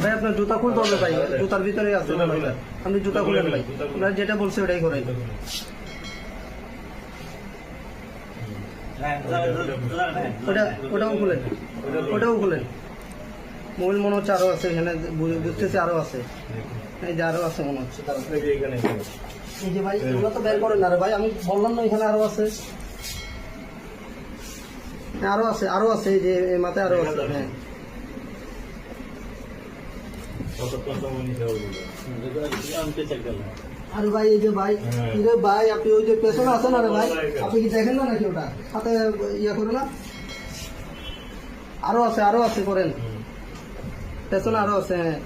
ভাই আপনার জুতা খুলতে হবে ভাই। জুতার ভিতরে আছে। আপনি জুতা খুলেন ভাই আপনার যেটা বলছে ওটাই করেন ওটা ওটাও খুলেন ওটাও খুলেন মোবাইল মনে হচ্ছে আরও আছে এখানে বুঝতেছি আরও আছে। এই যে আরও আছে মনে হচ্ছে। এই যে ভাই এগুলো তো বের করেন না রে ভাই আমি বললাম না এখানে আরও আছে। হ্যাঁ, আরও আছে আরও আছে এই যে মাথায় আরও আছে হ্যাঁ। আরে ভাই এই যে ভাই হ্যাঁ। এই ভাই আপনি ওই যে পেছনে আছেন আরে ভাই? আপনি কি দেখেন না নাকি ওটা? হাতে ইয়ে করে না? আরও আছে আরও আছে করেন। পেছনে আরও আছে হ্যাঁ।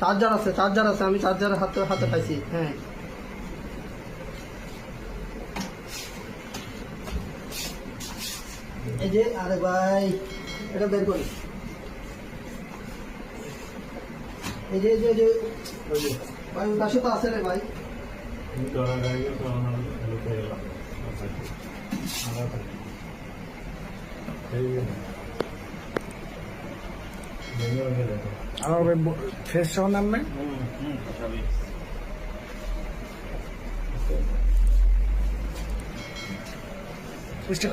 চার্জার আছে চার্জার আছে আমি চার্জার হাতে হাতে পাইছি হ্যাঁ এই যে আরে ভাই এটা বের করি এই যে যে- যে ভাই পাশে তো আছে রে ভাই আমার ফেস সহ নাম নাই স্টেট